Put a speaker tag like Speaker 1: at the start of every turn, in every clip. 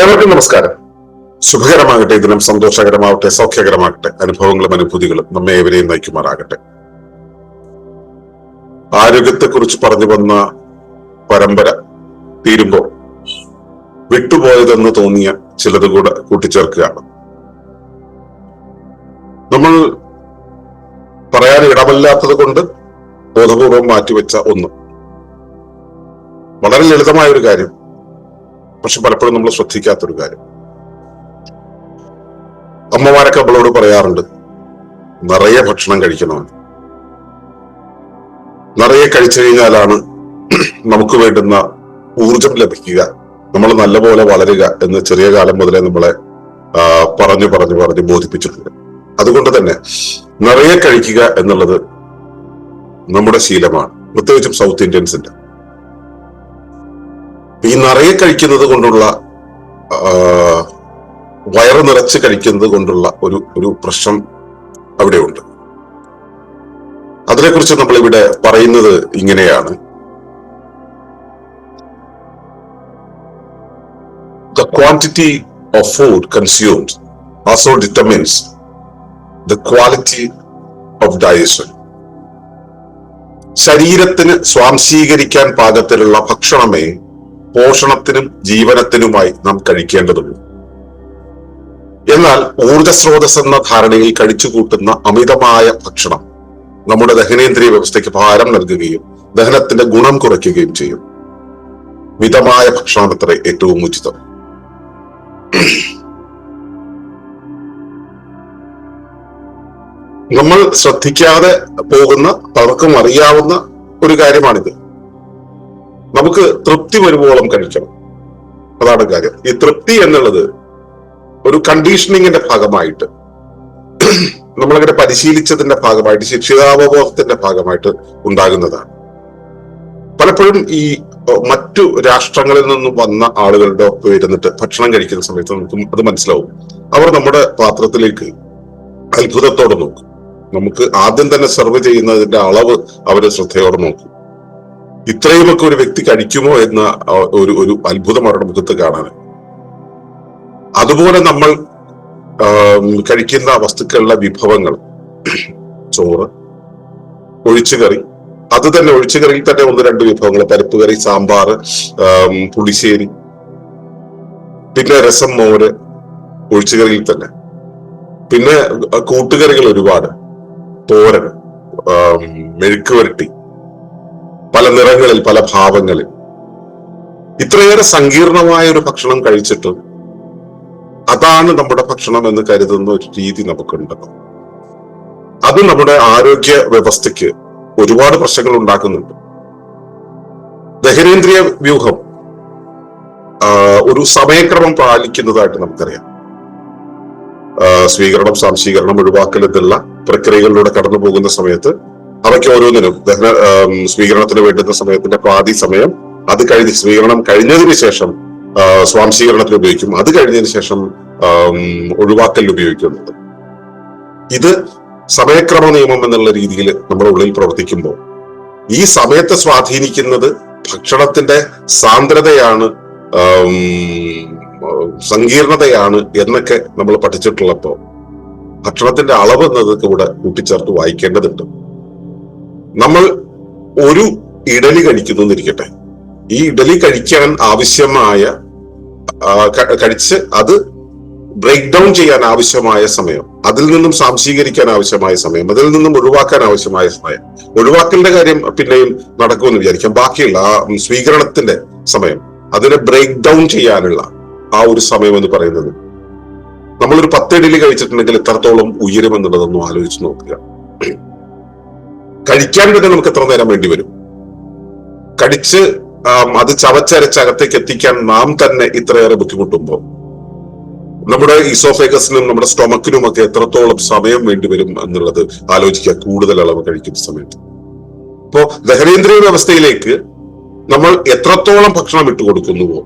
Speaker 1: ഏവർക്കും നമസ്കാരം. ശുഭകരമാകട്ടെ ദിനം സന്തോഷകരമാകട്ടെ സൗഖ്യകരമാകട്ടെ അനുഭവങ്ങളും അനുഭൂതികളും നമ്മെ ഏവരെയും നയിക്കുമാറാകട്ടെ. ആരോഗ്യത്തെക്കുറിച്ച് പറഞ്ഞു വന്ന പരമ്പര തീരുമ്പോൾ വിട്ടുപോയതെന്ന് തോന്നിയ ചിലത് കൂടെ കൂട്ടിച്ചേർക്കുകയാണ്. നമ്മൾ പറയാൻ ഇടമല്ലാത്തത് കൊണ്ട് ബോധപൂർവം മാറ്റിവെച്ച ഒന്ന്. വളരെ ലളിതമായ ഒരു കാര്യം. പക്ഷെ പലപ്പോഴും നമ്മൾ ശ്രദ്ധിക്കാത്തൊരു കാര്യം. അമ്മമാരൊക്കെ നമ്മളോട് പറയാറുണ്ട് നിറയെ ഭക്ഷണം കഴിക്കണമെന്ന് നിറയെ കഴിച്ചു കഴിഞ്ഞാലാണ് നമുക്ക് വേണ്ടുന്ന ഊർജം ലഭിക്കുക നമ്മൾ നല്ലപോലെ വളരുക എന്ന് ചെറിയ കാലം മുതലേ നമ്മളെ പറഞ്ഞു പറഞ്ഞു പറഞ്ഞ് ബോധിപ്പിച്ചിട്ടുണ്ട്. അതുകൊണ്ട് തന്നെ നിറയെ കഴിക്കുക എന്നുള്ളത് നമ്മുടെ ശീലമാണ്. പ്രത്യേകിച്ചും സൗത്ത് ഇന്ത്യൻസിന്റെ ഈ നിറയെ കഴിക്കുന്നത് കൊണ്ടുള്ള വയറ് നിറച്ച് കഴിക്കുന്നത് കൊണ്ടുള്ള ഒരു ഒരു പ്രശ്നം അവിടെയുണ്ട് അതിനെക്കുറിച്ച് നമ്മൾ ഇവിടെ പറയുന്നത് ഇങ്ങനെയാണ് the quantity of food consumed also determines the quality of digestion. ശരീരത്തിന് സ്വാംശീകരിക്കാൻ പാകത്തിലുള്ള ഭക്ഷണമേ പോഷണത്തിനും ജീവനത്തിനുമായി നാം കഴിക്കേണ്ടതുള്ളൂ എന്നാൽ ഊർജസ്രോതസ് എന്ന ധാരണയിൽ കഴിച്ചുകൂട്ടുന്ന അമിതമായ ഭക്ഷണം നമ്മുടെ ദഹനേന്ദ്രിയ വ്യവസ്ഥയ്ക്ക് ഭാരം നൽകുകയും ദഹനത്തിന്റെ ഗുണം കുറയ്ക്കുകയും ചെയ്യും. മിതമായ ഭക്ഷണം അത്ര ഏറ്റവും ഉചിതം. നമ്മൾ ശ്രദ്ധിക്കാതെ പോകുന്ന പലർക്കും അറിയാവുന്ന ഒരു കാര്യമാണിത്. നമുക്ക് തൃപ്തി വരുവോളം കഴിക്കണം. അതാണ് കാര്യം. ഈ തൃപ്തി എന്നുള്ളത് ഒരു കണ്ടീഷനിങ്ങിന്റെ ഭാഗമായിട്ട് നമ്മളങ്ങനെ പരിശീലിച്ചതിന്റെ ഭാഗമായിട്ട് ശിക്ഷിതാവബോധത്തിന്റെ ഭാഗമായിട്ട് ഉണ്ടാകുന്നതാണ്. പലപ്പോഴും ഈ മറ്റു രാഷ്ട്രങ്ങളിൽ നിന്നും വന്ന ആളുകളുടെ ഒപ്പം ഇരുന്നിട്ട് ഭക്ഷണം കഴിക്കുന്ന സമയത്ത് നമുക്ക് അത് മനസ്സിലാവും. അവർ നമ്മുടെ പാത്രത്തിലേക്ക് അത്ഭുതത്തോടെ നോക്കും. നമുക്ക് ആദ്യം തന്നെ സെർവ് ചെയ്യുന്നതിന്റെ അളവ് അവർ ശ്രദ്ധയോടെ നോക്കും. ഇത്രയുമൊക്കെ ഒരു വ്യക്തി കഴിക്കുമോ എന്ന ഒരു ഒരു അത്ഭുതം അവരുടെ മുഖത്ത് കാണാൻ. അതുപോലെ നമ്മൾ കഴിക്കുന്ന വസ്തുക്കളുടെ വിഭവങ്ങൾ ചോറ് ഒഴിച്ചുകറി. അത് തന്നെ ഒഴിച്ചുകറിയിൽ തന്നെ ഒന്ന് രണ്ട് വിഭവങ്ങൾ. പരിപ്പ് കറി സാമ്പാർ പുളിശ്ശേരി പിന്നെ രസം മോര് ഒഴിച്ചുകറിയിൽ തന്നെ. പിന്നെ കൂട്ടുകറികൾ ഒരുപാട്. തോരൻ ആം, മെഴുക്ക് വരട്ടി പല നിറങ്ങളിൽ പല ഭാവങ്ങളിൽ. ഇത്രയേറെ സങ്കീർണമായ ഒരു ഭക്ഷണം കഴിച്ചിട്ട് അതാണ് നമ്മുടെ ഭക്ഷണം എന്ന് കരുതുന്ന ഒരു രീതി നമുക്കുണ്ട് അത് നമ്മുടെ ആരോഗ്യ വ്യവസ്ഥയ്ക്ക് ഒരുപാട് പ്രശ്നങ്ങൾ ഉണ്ടാക്കുന്നുണ്ട്. ദഹനേന്ദ്രിയ വ്യൂഹം ഒരു സമയക്രമം പാലിക്കുന്നതായിട്ട് നമുക്കറിയാം. സ്വീകരണം സംശീകരണം ഒഴിവാക്കൽ എന്നുള്ള പ്രക്രിയകളിലൂടെ കടന്നു പോകുന്ന സമയത്ത് അവയ്ക്ക് ഓരോന്നിനും. ദഹന സ്വീകരണത്തിന് വേണ്ടുന്ന സമയത്തിന്റെ പാതി സമയം അത് കഴിഞ്ഞ് സ്വീകരണം കഴിഞ്ഞതിന് ശേഷം സ്വാംശീകരണത്തിന് ഉപയോഗിക്കും. അത് കഴിഞ്ഞതിന് ശേഷം ഒഴിവാക്കൽ ഉപയോഗിക്കുന്നത്. ഇത് സമയക്രമ നിയമം എന്നുള്ള രീതിയിൽ നമ്മുടെ ഉള്ളിൽ പ്രവർത്തിക്കുമ്പോൾ ഈ സമയത്തെ സ്വാധീനിക്കുന്നത് ഭക്ഷണത്തിന്റെ സാന്ദ്രതയാണ് സങ്കീർണതയാണ് എന്നൊക്കെ നമ്മൾ പഠിച്ചിട്ടുള്ളപ്പോൾ ഭക്ഷണത്തിന്റെ അളവ് എന്നതൊക്കെ ഇവിടെ കൂട്ടിച്ചേർത്ത് വായിക്കേണ്ടതുണ്ട്. നമ്മൾ ഒരു ഇഡലി കഴിക്കുന്നു എന്നിരിക്കട്ടെ ഈ ഇഡലി കഴിക്കാൻ ആവശ്യമായ കഴിച്ച് അത് ബ്രേക്ക് ഡൗൺ ചെയ്യാൻ ആവശ്യമായ സമയം അതിൽ നിന്നും സാംശീകരിക്കാൻ ആവശ്യമായ സമയം അതിൽ നിന്നും ഒഴിവാക്കാൻ ആവശ്യമായ സമയം. ഒഴിവാക്കലിന്റെ കാര്യം പിന്നെയും നടക്കുമെന്ന് വിചാരിക്കാം. ബാക്കിയുള്ള ആ സ്വീകരണത്തിന്റെ സമയം അതിനെ ബ്രേക്ക് ഡൗൺ ചെയ്യാനുള്ള ആ ഒരു സമയം എന്ന് പറയുന്നത്. നമ്മളൊരു പത്ത് ഇഡലി കഴിച്ചിട്ടുണ്ടെങ്കിൽ എത്രത്തോളം ഉയരും എന്നുള്ളതൊന്നും ആലോചിച്ച് നോക്കുക. കഴിക്കാൻ തന്നെ നമുക്ക് എത്ര നേരം വേണ്ടി വരും? കടിച്ച് അത് ചവച്ചരച്ച് അകത്തേക്ക് എത്തിക്കാൻ നാം തന്നെ ഇത്രയേറെ ബുദ്ധിമുട്ടുമ്പോൾ നമ്മുടെ ഇസോഫേഗസിനും നമ്മുടെ സ്റ്റൊമക്കിനും ഒക്കെ എത്രത്തോളം സമയം വേണ്ടിവരും എന്നുള്ളത് ആലോചിക്കുക. കൂടുതൽ അളവ് കഴിക്കുന്ന സമയത്ത്. ഇപ്പോ ദഹനേന്ദ്രിയ വ്യവസ്ഥയിലേക്ക് നമ്മൾ എത്രത്തോളം ഭക്ഷണം ഇട്ട് കൊടുക്കുന്നുവോ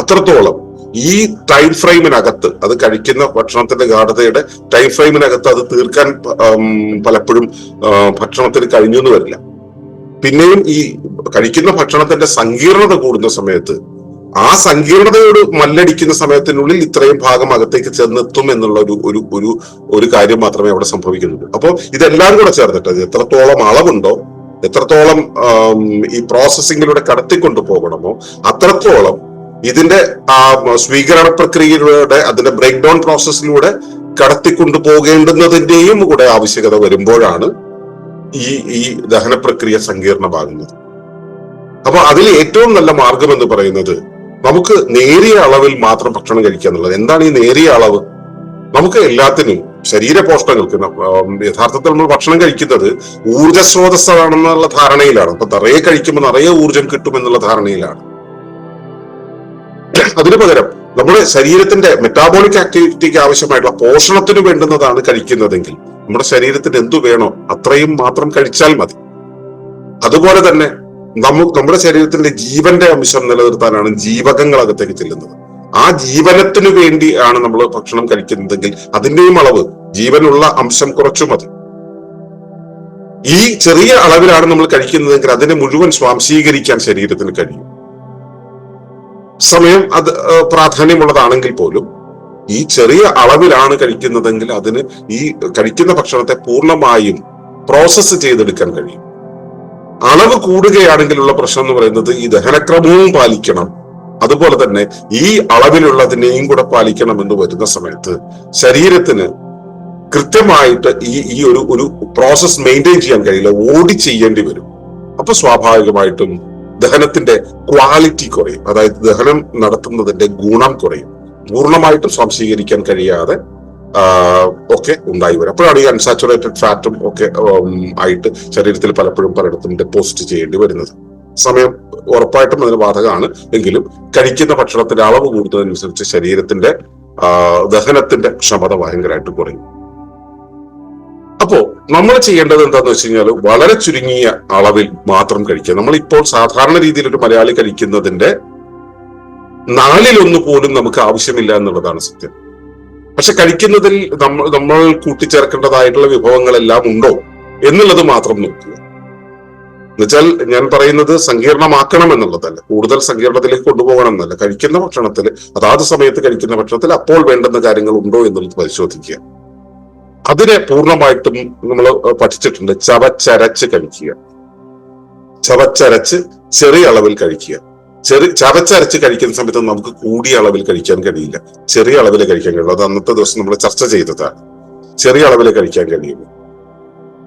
Speaker 1: അത്രത്തോളം ഈ ടൈം ഫ്രെയിമിനകത്ത് അത് കഴിക്കുന്ന ഭക്ഷണത്തിന്റെ ഗാഠതയുടെ ടൈം ഫ്രെയിമിനകത്ത് അത് തീർക്കാൻ പലപ്പോഴും ഭക്ഷണത്തിന് കഴിഞ്ഞു എന്ന് വരില്ല. പിന്നെയും ഈ കഴിക്കുന്ന ഭക്ഷണത്തിന്റെ സങ്കീർണത കൂടുന്ന സമയത്ത് ആ സങ്കീർണതയോട് മല്ലടിക്കുന്ന സമയത്തിനുള്ളിൽ ഇത്രയും ഭാഗം അകത്തേക്ക് ചെന്നെത്തും എന്നുള്ള ഒരു ഒരു ഒരു ഒരു കാര്യം മാത്രമേ അവിടെ സംഭവിക്കുന്നുള്ളൂ. അപ്പോൾ ഇതെല്ലാം കൂടെ ചേർന്നിട്ട് എത്രത്തോളം അളവുണ്ടോ എത്രത്തോളം ഈ പ്രോസസ്സിങ്ങിലൂടെ കടത്തിക്കൊണ്ടു പോകണമോ അത്രത്തോളം ഇതിന്റെ ആ സ്വീകരണ പ്രക്രിയയിലൂടെ അതിന്റെ ബ്രേക്ക് ഡൗൺ പ്രോസസ്സിലൂടെ കടത്തിക്കൊണ്ടു പോകേണ്ടുന്നതിന്റെയും കൂടെ ആവശ്യകത വരുമ്പോഴാണ് ഈ ഈ ദഹന പ്രക്രിയ സങ്കീർണമാകുന്നത്. അപ്പൊ അതിൽ ഏറ്റവും നല്ല മാർഗം എന്ന് പറയുന്നത് നമുക്ക് നേരിയ അളവിൽ മാത്രം ഭക്ഷണം കഴിക്കുക എന്നുള്ളത്. എന്താണ് ഈ നേരിയ അളവ്? നമുക്ക് എല്ലാത്തിനും ശരീര പോഷണങ്ങൾക്ക് യഥാർത്ഥത്തിൽ നമ്മൾ ഭക്ഷണം കഴിക്കുന്നത് ഊർജസ്രോതസ്സാണെന്നുള്ള ധാരണയിലാണ്. അപ്പൊ നിറയെ കഴിക്കുമ്പോൾ നിറയെ ഊർജം കിട്ടുമെന്നുള്ള ധാരണയിലാണ്. അതിനു പകരം നമ്മുടെ ശരീരത്തിന്റെ മെറ്റാബോളിക് ആക്ടിവിറ്റിക്ക് ആവശ്യമായിട്ടുള്ള പോഷണത്തിന് വേണ്ടുന്നതാണ് കഴിക്കുന്നതെങ്കിൽ നമ്മുടെ ശരീരത്തിന് എന്തു വേണോ അത്രയും മാത്രം കഴിച്ചാൽ മതി. അതുപോലെ തന്നെ നമുക്ക് നമ്മുടെ ശരീരത്തിന്റെ ജീവന്റെ അംശം നിലനിർത്താനാണ് ജീവകങ്ങൾ അകത്തേക്ക് ചെല്ലുന്നത്. ആ ജീവനത്തിനു വേണ്ടി ആണ് നമ്മൾ ഭക്ഷണം കഴിക്കുന്നതെങ്കിൽ അതിന്റെയും അളവ് ജീവനുള്ള അംശം കുറച്ചു മതി. ഈ ചെറിയ അളവിലാണ് നമ്മൾ കഴിക്കുന്നതെങ്കിൽ അതിനെ മുഴുവൻ സ്വാംശീകരിക്കാൻ ശരീരത്തിന് കഴിയും. സമയം അത് പ്രാധാന്യമുള്ളതാണെങ്കിൽ പോലും ഈ ചെറിയ അളവിലാണ് കഴിക്കുന്നതെങ്കിൽ അതിന് ഈ കഴിക്കുന്ന ഭക്ഷണത്തെ പൂർണമായും പ്രോസസ്സ് ചെയ്തെടുക്കാൻ കഴിയും. അളവ് കൂടുകയാണെങ്കിലുള്ള പ്രശ്നം എന്ന് പറയുന്നത് ഈ ദഹനക്രമവും പാലിക്കണം. അതുപോലെ തന്നെ ഈ അളവിലുള്ളതിനെയും കൂടെ പാലിക്കണം എന്ന് വരുന്ന സമയത്ത് ശരീരത്തിന് കൃത്യമായിട്ട് ഈ ഈ ഒരു ഒരു പ്രോസസ് മെയിന്റെയിൻ ചെയ്യാൻ കഴിയില്ല. ഓടി ചെയ്യേണ്ടി വരും. അപ്പൊ സ്വാഭാവികമായിട്ടും ദഹനത്തിന്റെ ക്വാളിറ്റി കുറയും. അതായത് ദഹനം നടത്തുന്നതിന്റെ ഗുണം കുറയും. പൂർണമായിട്ടും സ്വാംശീകരിക്കാൻ കഴിയാതെ ഒക്കെ ഉണ്ടായി വരും. അപ്പോഴാണ് ഈ അൺസാച്ചുറേറ്റഡ് ഫാറ്റും ഒക്കെ ആയിട്ട് ശരീരത്തിൽ പലപ്പോഴും പലയിടത്തും ഡെപ്പോസിറ്റ് ചെയ്യേണ്ടി വരുന്നത്. സമയം ഉറപ്പായിട്ടും അതിന് ബാധകമാണ്. എങ്കിലും കഴിക്കുന്ന ഭക്ഷണത്തിന്റെ അളവ് കൂടുന്നതനുസരിച്ച് ശരീരത്തിന്റെ ദഹനത്തിന്റെ ക്ഷമത ഭയങ്കരമായിട്ട് കുറയും. അപ്പോ നമ്മൾ ചെയ്യേണ്ടത് എന്താന്ന് വെച്ച് കഴിഞ്ഞാൽ വളരെ ചുരുങ്ങിയ അളവിൽ മാത്രം കഴിക്കുക. നമ്മൾ ഇപ്പോൾ സാധാരണ രീതിയിൽ ഒരു മലയാളി കഴിക്കുന്നതിന്റെ നാലിലൊന്ന് പോലും നമുക്ക് ആവശ്യമില്ല എന്നുള്ളതാണ് സത്യം. പക്ഷെ കഴിക്കുന്നതിൽ നമ്മൾ നമ്മൾ കൂട്ടിച്ചേർക്കേണ്ടതായിട്ടുള്ള വിഭവങ്ങളെല്ലാം ഉണ്ടോ എന്നുള്ളത് മാത്രം നോക്കുക. എന്നുവെച്ചാൽ ഞാൻ പറയുന്നത് സങ്കീർണമാക്കണം എന്നുള്ളതല്ല. കൂടുതൽ സങ്കീർണത്തിലേക്ക് കൊണ്ടുപോകണം എന്നല്ല. കഴിക്കുന്ന ഭക്ഷണത്തിൽ അതാത് സമയത്ത് കഴിക്കുന്ന ഭക്ഷണത്തിൽ അപ്പോൾ വേണ്ടുന്ന കാര്യങ്ങൾ ഉണ്ടോ എന്നുള്ളത് പരിശോധിക്കുക. അതിനെ പൂർണമായിട്ടും നമ്മൾ പഠിച്ചിട്ടുണ്ട്. ചവച്ചരച്ച് കഴിക്കുക. ചവച്ചരച്ച് ചെറിയ അളവിൽ കഴിക്കുക. ചെറിയ ചവച്ചരച്ച് കഴിക്കുന്ന സമയത്ത് നമുക്ക് കൂടിയ അളവിൽ കഴിക്കാൻ കഴിയില്ല. ചെറിയ അളവിൽ കഴിക്കാൻ കഴിയുള്ളൂ. അത് അന്നത്തെ ദിവസം നമ്മൾ ചർച്ച ചെയ്തതാണ്. ചെറിയ അളവിൽ കഴിക്കാൻ കഴിയുള്ളൂ.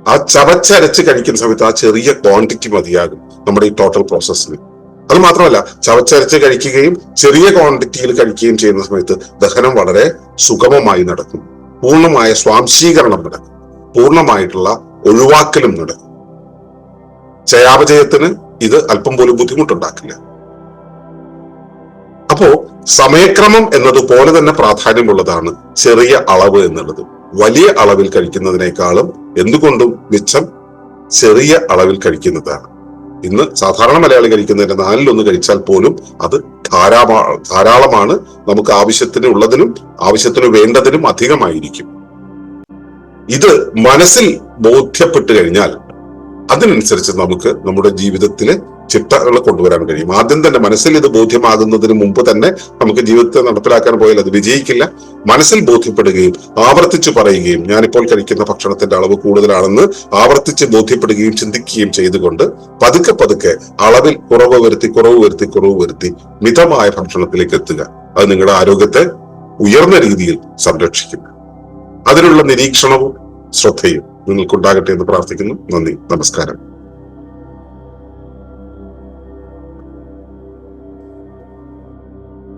Speaker 1: ആ ചവച്ചരച്ച് കഴിക്കുന്ന സമയത്ത് ആ ചെറിയ ക്വാണ്ടിറ്റി മതിയാകും നമ്മുടെ ഈ ടോട്ടൽ പ്രോസസ്സിന് അത് മാത്രമല്ല ചവച്ചരച്ച് കഴിക്കുകയും ചെറിയ ക്വാണ്ടിറ്റിയിൽ കഴിക്കുകയും ചെയ്യുന്ന സമയത്ത് ദഹനം വളരെ സുഗമമായി നടക്കും. പൂർണമായ സ്വാംശീകരണം നടക്കും. പൂർണമായിട്ടുള്ള ഒഴിവാക്കലും നടക്കും. ചയാപചയത്തിന് ഇത് അല്പം പോലും ബുദ്ധിമുട്ടുണ്ടാക്കില്ല. അപ്പോ സമയക്രമം എന്നതുപോലെ തന്നെ പ്രാധാന്യമുള്ളതാണ് ചെറിയ അളവ് എന്നുള്ളത്. വലിയ അളവിൽ കഴിക്കുന്നതിനേക്കാളും എന്തുകൊണ്ടും മിച്ചം ചെറിയ അളവിൽ കഴിക്കുന്നതാണ്. ഇന്ന് സാധാരണ മലയാളി കഴിക്കുന്നതിന്റെ നാലിലൊന്ന് കഴിച്ചാൽ പോലും അത് ധാരാള ധാരാളമാണ്. നമുക്ക് ആവശ്യത്തിന് ഉള്ളതിനും ആവശ്യത്തിന് വേണ്ടതിനും അധികമായിരിക്കും. ഇത് മനസ്സിൽ ബോധ്യപ്പെട്ട് കഴിഞ്ഞാൽ അതിനനുസരിച്ച് നമുക്ക് നമ്മുടെ ജീവിതത്തിലെ ചിട്ടകൾ കൊണ്ടുവരാൻ കഴിയും. ആദ്യം തന്നെ മനസ്സിൽ ഇത് ബോധ്യമാകുന്നതിന് മുമ്പ് തന്നെ നമുക്ക് ജീവിതത്തെ നടപ്പിലാക്കാൻ പോയാൽ അത് വിജയിക്കില്ല. മനസ്സിൽ ബോധ്യപ്പെടുകയും ആവർത്തിച്ച് പറയുകയും ഞാനിപ്പോൾ കഴിക്കുന്ന ഭക്ഷണത്തിന്റെ അളവ് കൂടുതലാണെന്ന് ആവർത്തിച്ച് ബോധ്യപ്പെടുകയും ചിന്തിക്കുകയും ചെയ്തുകൊണ്ട് പതുക്കെ പതുക്കെ അളവിൽ കുറവ് വരുത്തി കുറവ് വരുത്തി കുറവ് വരുത്തി മിതമായ ഭക്ഷണത്തിലേക്ക് എത്തുക. അത് നിങ്ങളുടെ ആരോഗ്യത്തെ ഉയർന്ന രീതിയിൽ സംരക്ഷിക്കും. അതിനുള്ള നിരീക്ഷണവും ശ്രദ്ധയും നിങ്ങൾക്കുണ്ടാകട്ടെ എന്ന് പ്രാർത്ഥിക്കുന്നു. നന്ദി. നമസ്കാരം.